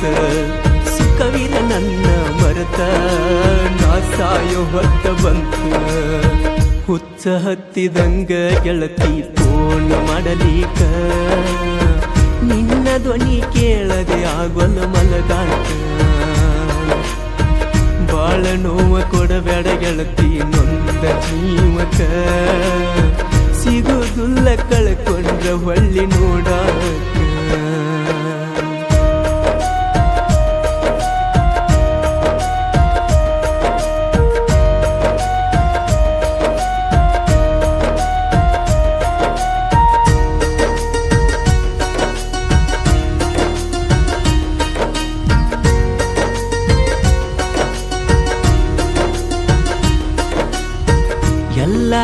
ಹೋತ ಸುಖವಿರ ನನ್ನ ಮರತ, ನಾ ಸಾಯೋ ಹೊತ್ತ ಬಂತ. ಹುಚ್ಚ ಹತ್ತಿದಂಗ ಗೆಳತಿ ಪೂರ್ಣ ಮಾಡಲಿಕ. ನಿನ್ನ ಧ್ವನಿ ಕೇಳದೆ ಆಗೋಲ್ಲ ಮಲಗಾಕ. ಬಾಳ ನೋವ ಕೊಡಬೇಡ ಗೆಳತಿ, ನೊಂದ ಜೀವಕ. ಸಿಗುದುಲ್ಲ ಕಳ್ಕೊಂಡ್ರ ಹೊಳ್ಳಿ ನೋಡಾಕ.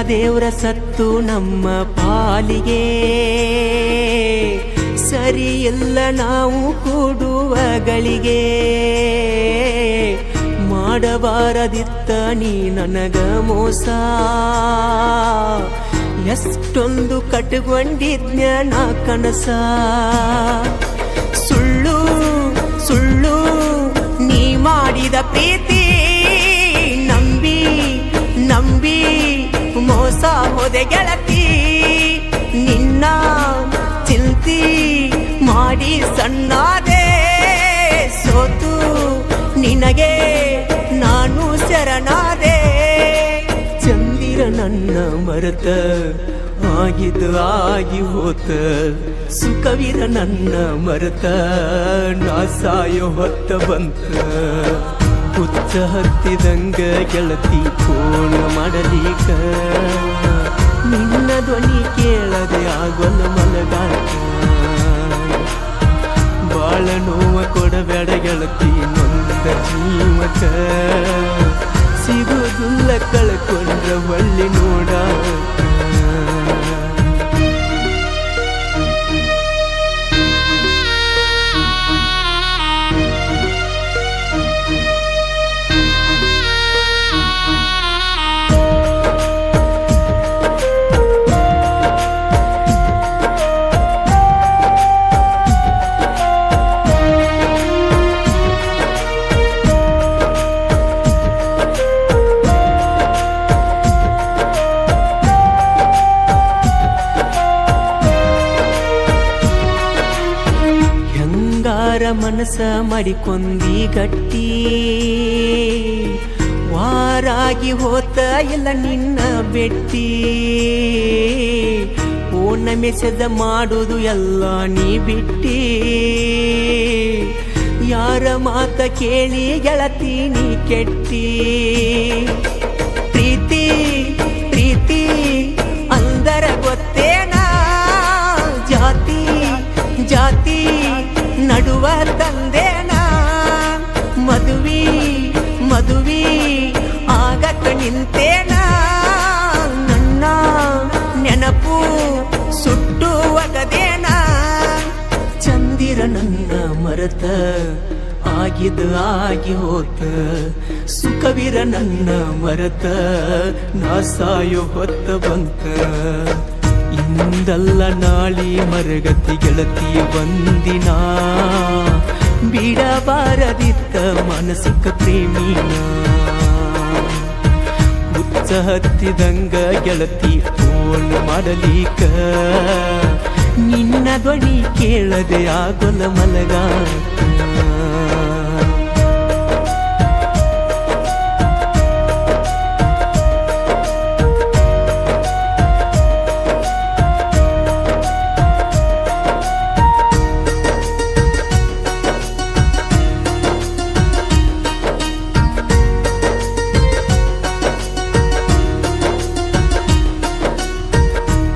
ದೇವರ ಸತ್ತು ನಮ್ಮ ಪಾಲಿಗೆ. ಸರಿ ಎಲ್ಲ ನಾವು ಕೂಡುವಗಳಿಗೆ ಮಾಡಬಾರದಿತ್ತ ನೀ ನನಗ ಮೋಸ. ಎಷ್ಟೊಂದು ಕಟ್ಕೊಂಡಿದ್ನ ಕನಸ. ಸುಳ್ಳು ಸುಳ್ಳು ನೀ ಮಾಡಿದ ಪ್ರೀತಿ ನಂಬಿ ನಂಬಿ. ಮೋಸ ಗೆಳತಿ, ನಿನ್ನ ಚಿಂತಿ ಮಾಡಿ ಸಣ್ಣಾದೆ ಸೋತು ನಿನಗೆ ನಾನು ಶರಣಾದೆ. ಚಂದಿರ ನನ್ನ ಮರತ, ಆಗಿದ್ದು ಆಗಿ ಹೋತ, ಸುಖವಿರ ನನ್ನ ಮರತ ನಾ ಸಾಯೋ ಹೊತ್ತ ಬಂತ. ಹುಚ್ಚ ಹತ್ತಿದಂಗ ಗೆಳತಿ ಫೋನ್ ಮಾಡಲೀಗ ನಿನ್ನ ಧ್ವನಿ ಕೇಳದೆ ಆಗೊಲ್ಲ ಮಲಗಾಟ ಬಾಳ ನೋವ ಕೊಡಬೇಡ ಗೆಳತಿ, ನೊಂದ ಜೀವಕ. ಸಿಗುದುಲ್ಲ ಕಳ್ಕೊಂಡ್ರ ಒಳ್ಳಿ ನೋಡಾಕ. ಮನಸ ಮಾಡಿಕೊಂದಿ ಗಟ್ಟಿ. ವಾರಾಗಿ ಹೋತ ಇಲ್ಲ ನಿನ್ನ ಬೆಟ್ಟಿ. ಓಣ ಮೆಸೇಜ ಮಾಡುದು ಎಲ್ಲ ನೀ ಬಿಟ್ಟಿ. ಯಾರ ಮಾತ ಕೇಳಿ ಗೆಳತಿ ನೀ ಕೆಟ್ಟಿ. ಮರತ ಆಗಿದ ಆಗಿ ಹೋತ. ಸುಖವಿರ ನನ್ನ ಮರತ, ನಾ ಸಾಯೋ ಹೊತ್ತ ಬಂತ. ಇಂದಲ್ಲ ನಾಳಿ ಮರಗತಿ ಗೆಳತಿ ಬಂದಿನ. ಬಿಡಬಾರದಿತ್ತ ಮಾನಸಿಕ ಪ್ರೇಮಿನ. ಹುಚ್ಚ ಹತ್ತಿದಂಗ ಗೆಳತಿ ಫೋನ್ ಮಾಡಲಿಕ. ನಿನ್ನ ಧ್ವನಿ ಕೇಳದೆ ಆಗೊಲ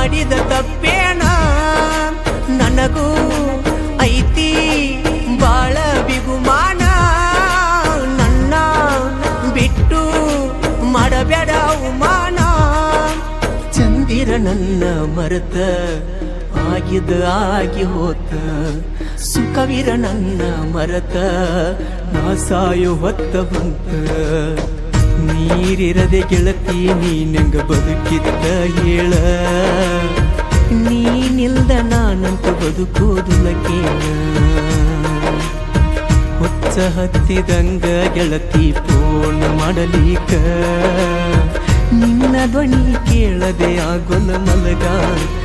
ಮಾಡಿದ ತಪ್ಪೇಣ ನನಗೂ ಐತಿ ಬಾಳ ಬಿಗುಮಾನ. ನನ್ನ ಬಿಟ್ಟು ಮಾಡಬೇಡ ಅವಮಾನ. ಚಂದಿರ ನನ್ನ ಮರೆತ ಆಗಿದ ಆಗಿ ಹೋತ. ಸುಖವಿರ ನನ್ನ ಮರತ ನಾ ಸಾಯೋ ಹೊತ್ತ ಬಂತ. ನೀರಿರದೆ ಗೆಳತಿ, ನೀನಂಗ ಬದುಕಿದ್ದ ಹೇಳ. ನೀನಿಲ್ದ ನಾನಂತ ಬದುಕೋದಿಲ್ಲ ಕೇಳ ಹುಚ್ಚ ಹತ್ತಿದಂಗ ಗೆಳತಿ ಪೂರ್ಣ ಮಾಡಲಿಕ. ನಿನ್ನ ಧ್ವನಿ ಕೇಳದೆ ಆಗೊಲ್ಲ ಮಲಗಾಕ.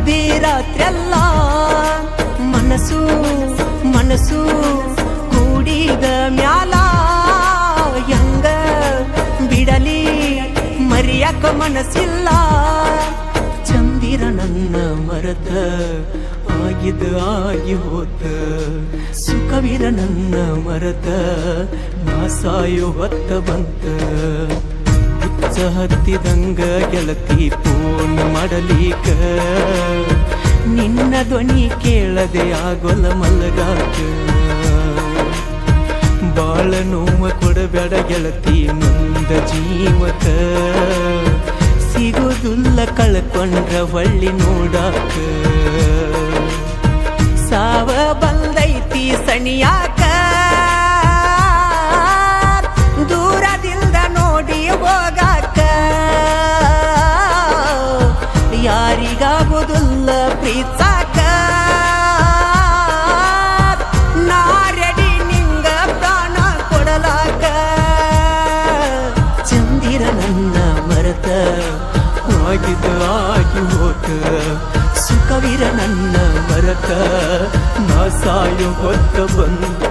ತಿದ್ದಿ ರಾತ್ರೆಲ್ಲ ಮನಸ್ಸು ಮನಸ್ಸು ಕೂಡಿದ ಮ್ಯಾಲ. ಹೆಂಗ ಬಿಡಲಿ, ಮರಿಯಕ ಮನಸ್ಸಿಲ್ಲ. ಚಂದಿರ ನನ್ನ ಮರತ ಆಗಿದ ಆಗಿ ಹೋತ. ಸುಖವಿರ ನನ್ನ ಮರತ ನಾ ಹೊತ್ತ ಬಂತ. ಹತ್ತಿದಂಗ ಗೆಳತಿ ಪೂರ್ಣ ಮಾಡಲೀಕ ನಿನ್ನ ಧ್ವನಿ ಕೇಳದೆ ಆಗೊಲ ಮಲಗಾಕ. ಬಾಳ ನೋವ ಕೊಡಬೇಡ ಗೆಳತಿ ನೊಂದ ಜೀವಕ. ಸಿಗೋದುಲ್ಲ ಕಳ್ಕೊಂಡ್ರ ಹೊಳ್ಳಿ ನೋಡಾಕ. ಸಾವ ಬಂದೈತಿ ಸಣಿಯಾಕ ಆಗಿ ಹೋತ ಸುಖವಿರ ನನ್ನ ಮರತ ನಾ ಸಾಯೋ ಹೊತ್ತ ಬಂತ